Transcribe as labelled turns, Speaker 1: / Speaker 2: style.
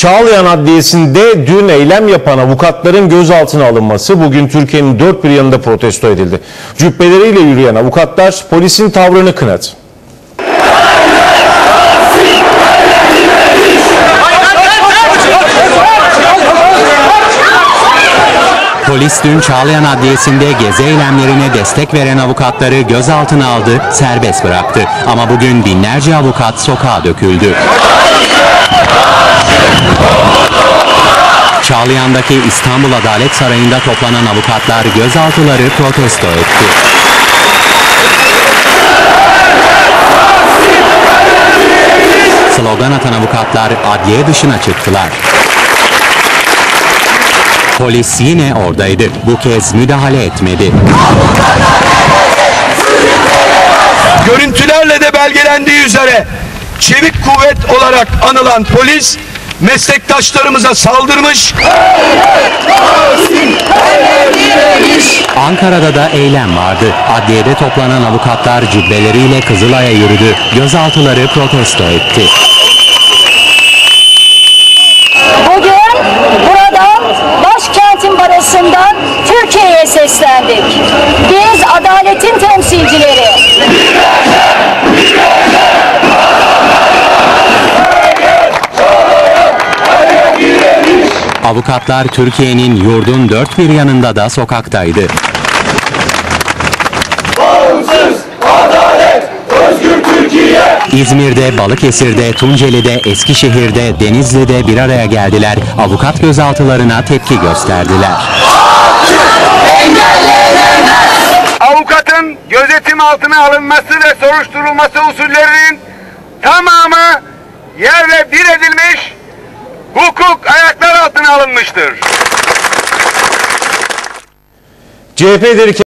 Speaker 1: Çağlayan Adliyesi'nde dün eylem yapan avukatların gözaltına alınması bugün Türkiye'nin dört bir yanında protesto edildi. Cübbeleriyle yürüyen avukatlar polisin tavrını kınadı.
Speaker 2: Polis dün Çağlayan Adliyesi'nde gezi eylemlerine destek veren avukatları gözaltına aldı, serbest bıraktı. Ama bugün binlerce avukat sokağa döküldü. Çağlayan'daki İstanbul Adalet Sarayı'nda toplanan avukatlar gözaltıları protesto etti. Slogan atan avukatlar adliye dışına çıktılar. Polis yine oradaydı. Bu kez müdahale etmedi.
Speaker 3: görüntülerle de belgelendiği üzere çevik kuvvet olarak anılan polis meslektaşlarımıza saldırmış,
Speaker 2: Ankara'da da eylem vardı. Adliyede toplanan avukatlar cübbeleriyle Kızılay'a yürüdü. Gözaltıları protesto etti.
Speaker 4: Bugün buradan başkentin barasından Türkiye'ye seslendik.
Speaker 2: Avukatlar Türkiye'nin yurdun dört bir yanında da sokaktaydı. İzmir'de, Balıkesir'de, Tunceli'de, Eskişehir'de, Denizli'de bir araya geldiler. Avukat gözaltılarına tepki gösterdiler.
Speaker 3: avukatın gözetim altına alınması ve soruşturulması usullerinin tamamı yerle bir edilmiş, hukuk ayaklar altına alınmıştır.
Speaker 1: CHP